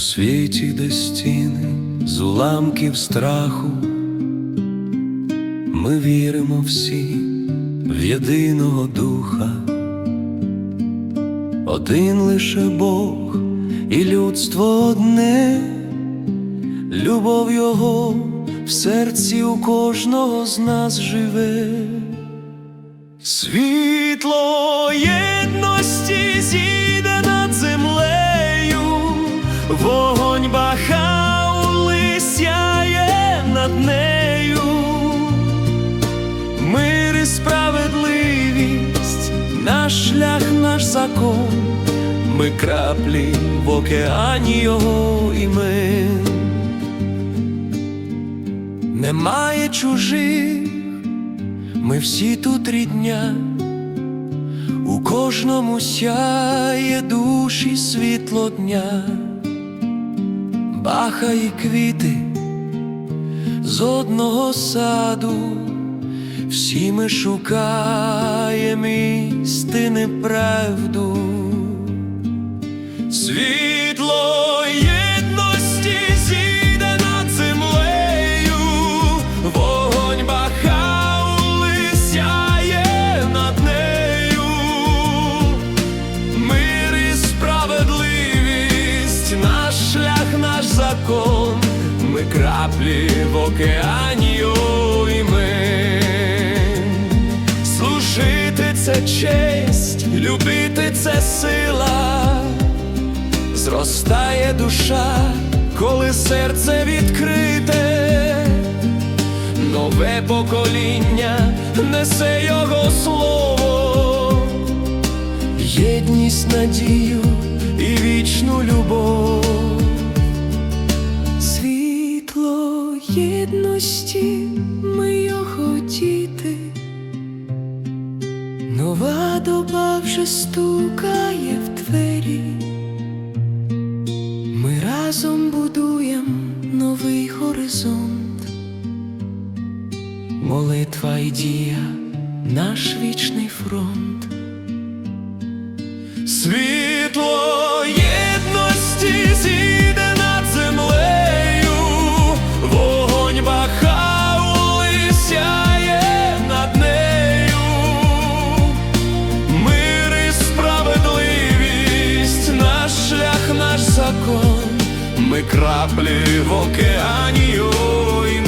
світі, де стіни з уламків страху, ми віримо всі в єдиного духа, один лише Бог і людство одне, любов Його в серці у кожного з нас живе. Світло справедливість, наш шлях, наш закон, ми краплі в океані його імен. Немає чужих. Ми всі тут рідня, у кожному сяє душі світло дня, баха і квіти з одного саду, всі ми шукаємо істини правду, світло єдності зійде над землею, вогонь Бахаули сяє над нею, мир і справедливість, наш шлях, наш закон, ми краплі в океані це честь, любити це сила. Зростає душа, коли серце відкрите, нове покоління несе його слово, єдність, надію і вічну любов. Світло єдності, ми його діти, нова доба вже стукає в двері, ми разом будуємо новий горизонт, молитва і дія, наш вічний фронт. Світло ми краплі в океані. Ой,